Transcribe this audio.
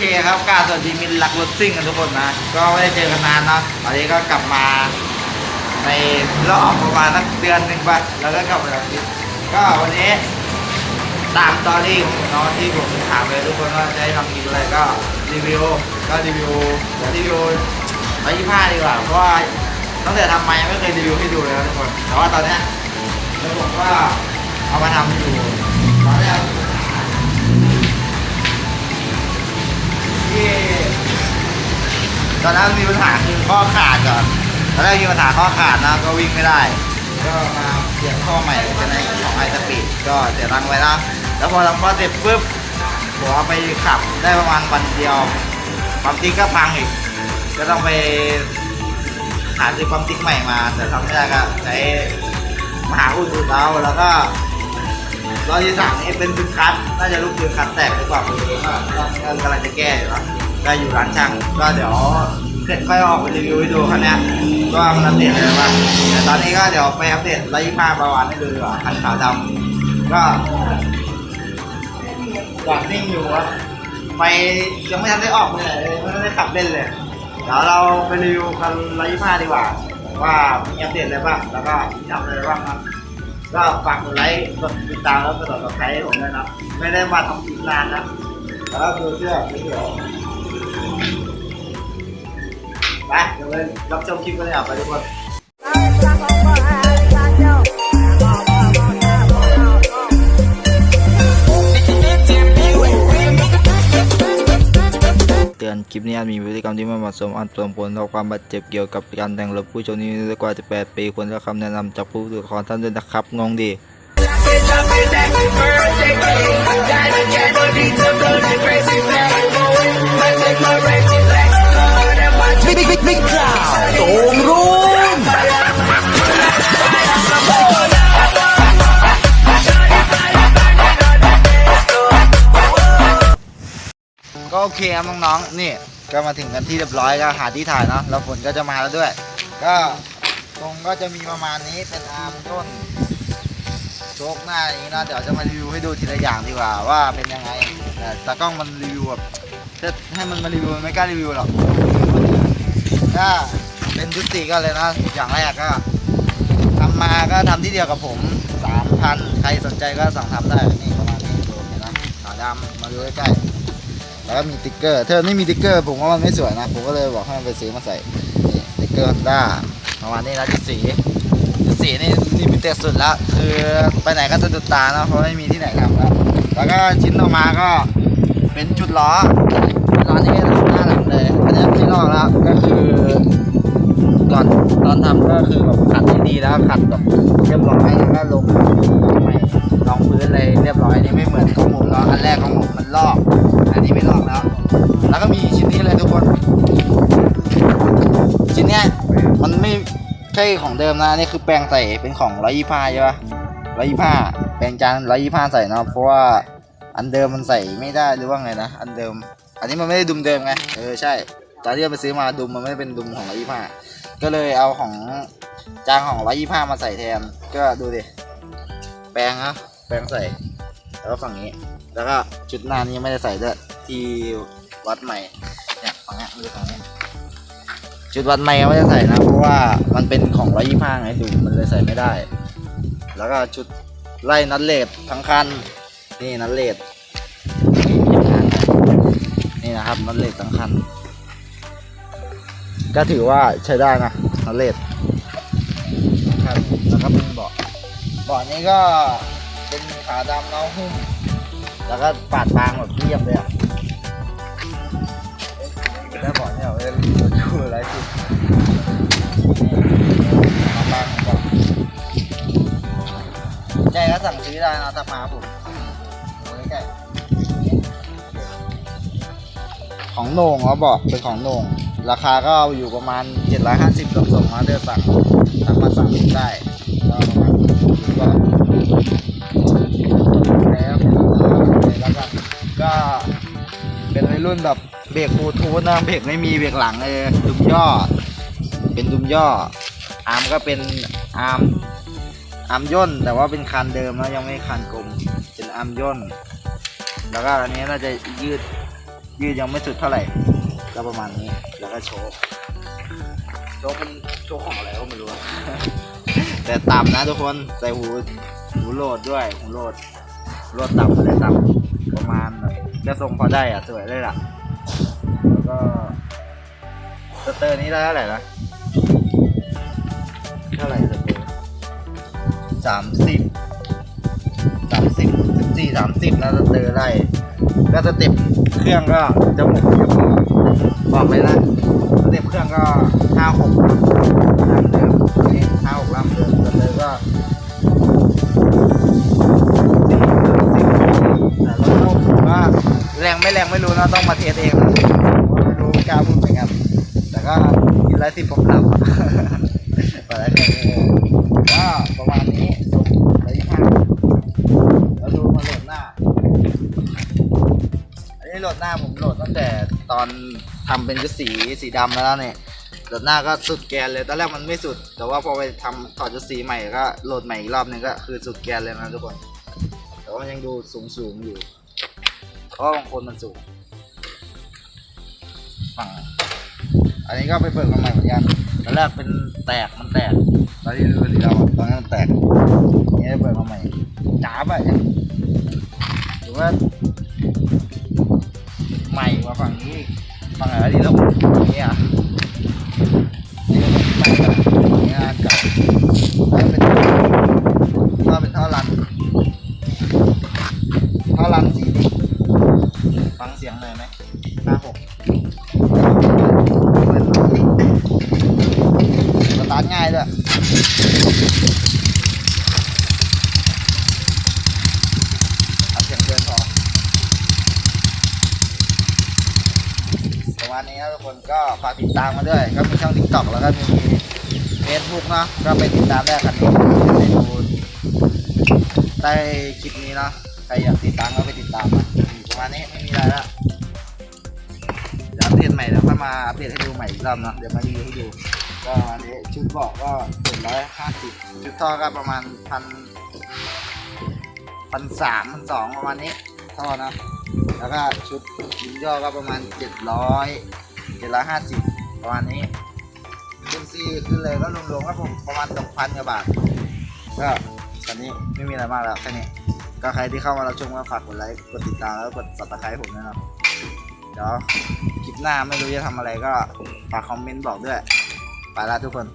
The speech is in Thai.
เคครับกรารสวัสดีมินรักรถซิ่งกันทุกคนนะ ก็ไม่ได้เจอกันนานเนาะตอนนี้ก็กลับมาในรอบประมาณสักเดือนหนึ่งไปแล้วก็กลับมาทีก็วันนี้ตามตอรี่ของน้องที่ผมถามเลยทุกคนว่าจะให้ทำคลิปอะไรก็รีวิวก็รีวิวรีวิวร้อยยี่ห้าดีกว่าเพราะว่าตั้งแต่ทำมายังไม่เคยรีวิวให้ดูเลยนะทุกคนแต่ว่าตอนนี้แล้วผมก็เอามาทำอยู่ ตอนนั้นมีปัญหาคือข้อขาดก่อนตอนแรกมีปัญหาข้อขาดนะก็วิ่งไม่ได้ ก็มาเปลี่ยนข้อใหม่เป็นไอของไอสปีดก็เสียตังไว้แล้วแล้วพอทำข้อเสร็จปุ๊บผมเอาไปขับได้ประมาณวันเดียวความติ๊กก็พังอีก ก็ต้องไปหาซื้อความติ๊กใหม่มา แต่ทำไม่ได้ก็ใช้มหาอุดอุดเอาแล้วก็รอบที่สามนี่เป็นดึงคัทน่าจะลูกดึงคัทแตกหรือเปล่าไม่รู้ก็ก็กำลังจะแก้อยู่นะก็อยู่ร้านช่าง ก็เดี๋ยวเสร็จค่อยออกไปรีวิวให้ดูคันเนี้ยก็มันอัปเดตอะไรบ้างแต่ตอนนี้ก็เดี๋ยวไปอัปเดตไล่ผ้าประวันให้ดูดีกว่าคันขาวดำก็จอดนิ่งอยู่อะไปยังไม่ทันได้ออกเลยไม่ได้ขับเล่นเลยเดี๋ยวเราไปรีวิวคันร้อยยี่ห้าดีกว่า ว่ามีอัปเดตอะไรบ้างแล้วก็มีทำอะไรบ้างครับก็ฝากกดไลค์กดติดตามแล้วกดติดตามให้ผมด้วยนะไม่ได้มาทำคลิปนานนะแล้วก็คือเชื่อไม่เชื่อ ไปเดี๋ยวไปรับชมคลิปกันเลยอะไปทุกคน เตือนคลิปนี้อาจมีพฤติกรรมที่ไม่เหมาะสมอาจส่งผลต่อความบาดเจ็บเกี่ยวกับการแต่งรถผู้ชมนี้กว่าจะ8ปีควรได้รับคำแนะนำจากผู้ถือครองท่านด้วยนะครับงงดี Big, ก็โอเคครับน้องๆนี่ก็มาถึงกันที่เรียบร้อยก็หาที่ถ่ายเนาะแล้วฝนก็จะมาแล้วด้วย ก็ตรงก็จะมีประมาณนี้เป็นอาร์มต้นโชคหน้าอย่างนี้นะเดี๋ยวจะมารีวิวให้ดูทีละอย่างดีกว่าว่าเป็นยังไงแต่ตากล้องมันรีวิวแบบจะให้มันมารีวิวมันไม่กล้ารีวิวหรอกก็เป็นชุดสีก็เลยนะอย่างแรกก็ทำมาก็ทำที่เดียวกับผมสามพันใครสนใจก็สั่งทำได้นี่ประมาณนี้ดูเห็นนะขาวดำมาดูใกล้ๆ แล้วก็มีติ๊กเกอร์ถ้าไม่มีติ๊กเกอร์ผมว่ามันไม่สวยนะ ผมก็เลยบอกให้มันไปซื้อมาใส่นี่ติ๊กเกอร์ฮอนด้าประมาณนี้นะจุดสีจุดสีนี่ลิมิเต็ดสุดแล้วคือไปไหนก็จะดุดตานะเพราะไม่มีที่ไหนทำแล้วแล้วก็ชิ้นต่อมาก็เป็นจุดล้อจุดล้อนี่ก็หน้าหลังเลยอันนี้ที่ลอกแล้วก็คือก่อนตอนทำก็คือแบบขัดให้ดีแล้วขัดแบบเรียบร้อยแล้วก็ลงไม่รองพื้นเลยเรียบร้อยนี่ไม่เหมือนของผมเนาะอันแรกของผมมันลอก แล้วก็มีชิ้นนี้เลยทุกคน ชิ้นเนี้ยมันไม่ใช่ของเดิมนะนี่คือแปลงใส่เป็นของร้อยยี่ห้าใช่ปะร้อยยี่ห้าแปลงจานร้อยยี่ห้าใส่เนาะเพราะว่าอันเดิมมันใส่ไม่ได้หรือว่าไงนะอันเดิม อันนี้มันไม่ได้ดุมเดิมไงเออใช่ตอนที่เราไปซื้อมาดุมมันไม่ได้เป็นดุมของร้อยยี่ห้าก็เลยเอาของจานของร้อยยี่ห้ามาใส่แทนก็ดูดิแปลงนะแปลงใส่แล้วก็ฝั่งนี้ แล้วก็ชุดหน้านี้ไม่ได้ใส่ด้วยที่ วัดใหม่เนี่ยฝั่งนี้ดูฝั่งนี้ชุดวัดใหม่ก็ไม่ได้ใส่นะ เพราะว่ามันเป็นของร้อยยี่ห้าไงดูมันเลยใส่ไม่ได้ แล้วก็ชุดไล่นัดเลดทั้งคันนี่นัดเลดนี่นะครับนัดเลดทั้งคันก็ถือว่าใช้ได้นะนัดเลดครับแล้วก็เป็นเบาะเบาะนี้ก็เป็นขาดำเนาหุ้มแล้วก็ปาดบางแบบเรียบเลยอะ แล้วบาะเนี่ยเออดูอะไรสิมาบ้างก่อนใจก็สั่งซื้อได้นะถ้ามาผมของโหน่งเขาบอกเป็นของโหน่งราคาก็อยู่ประมาณ 750ลงส่งมาเดือสั่งสามารถสั่งได้ก็ประมาณก็แล้วแล้วกันก็เป็นวัยรุ่นแบบ เบรกบูทูธนะเบรกไม่มีเบรกหลังเลยดุมย่อ เป็นดุมย่อ อาร์มก็เป็นอาร์มอาร์มย่น แต่ว่าเป็นคันเดิมนะยังไม่คันกลมเป็นอาร์มย่น แล้วก็อันนี้น่าจะยืดยืดยังไม่สุดเท่าไหร่ก็ประมาณนี้แล้วก็โชว์โจ๊กมันโจ๊กของอะไรก็ไม่รู้ แต่ต่ำนะทุกคนใส่หูหูโหลดด้วยหูโหลดโหลดต่ำเลยต่ำประมาณจะทรงพอได้อะสวยเลยล่ะ ก็สเตอร์นี้ได้เท่าไหร่นะเท่าไหร่สเตอร์สามสิบสามสิบสิบสี่สามสิบนะสเตอร์ได้ก็สเต็ปเครื่องก็จะหมดจะหมดบอกเลยนะสเต็ปเครื่องก็ห้าหกลำเดิมนี่ห้าหกลำเดิมสเตอร์ก็แต่รถลูกว่าแรงไม่แรงไม่รู้นะต้องมาเทสเองนะ ว่าไม่รู้ไม่กล้าพูดเหมือนกันแต่ก็กินไรสิบผมลำไปแล้วครับก็ประมาณนี้สมระยะทางแล้วดูมาโหลดหน้า อันนี้โหลดหน้าผมโหลดตั้งแต่ตอนทำเป็นชุดสีสีดำแล้วเนี่ยโหลดหน้าก็สุดแกนเลยตอนแรกมันไม่สุด แต่ว่าพอไปทำถอดชุดสีใหม่ก็โหลดใหม่อีกรอบนึงก็คือสุดแกนเลยนะทุกคน แต่ว่ามันยังดูสูงสูงอยู่เพราะบางคนมันสูง ฝั่ง อันนี้ก็ไปเบิกมาใหม่เหมือนกันตอนแรกเป็นแตกมันแตก ตอนที่ดูสีดำอะตอนนั้นมันแตกนี่เบิกมาใหม่จ๋าไปถือว่าใหม่กว่าฝั่งนี้ฝั่งไหนที่เราฝั่งนี้อะนี่ก็ใหม่กว่าฝั่งนี้งานเก่าแล้วเป็นก็เป็นท่อรันท่อรันสีฟังเสียงหน่อยไหมห้าหกสตาร์ทง่ายด้วยเอาเสียงเดินพอ ประมา ณนี้ครับทุกคนก็ฝากติดตามมาด้วย ก็มีช่อง TikTok แล้วก็มี Facebook เนาะก็ไปติดตามได้กันนี้ไปดูใต้คลิปนี้เนาะใครอยากติดตามก็ไปติดตามนะประมาณนี้ไม่มีอะไรละเดี๋ยวอัปเดตใหม่เดี๋ยวค่อยมาอัปเดตให้ดูใหม่อีกรอบเนาะเดี๋ยวมารีวิวให้ดูก็อันนี้ชุดเบาะก็เจ็ดร้อยห้าสิบชุดท่อก็ประมาณพันพันสามพันสองประมาณนี้ท่อนะ แล้วก็ชุดยิงย่อก็ประมาณ 700 750 ประมาณนี้ขึ้นซีขึ้นเลยก็รวมๆก็ผมประมาณ2,000กว่าบาท ก็ตอนนี้ไม่มีอะไรมากแล้วแค่นี้ ก็ใครที่เข้ามารับชมก็ฝากกดไลค์ กดติดตามแล้วก็กด subscribe ผมด้วยนะครับเดี๋ยวคลิปหน้าไม่รู้จะทำอะไรก็ฝากคอมเมนต์บอกด้วย ไปล้วทุกคน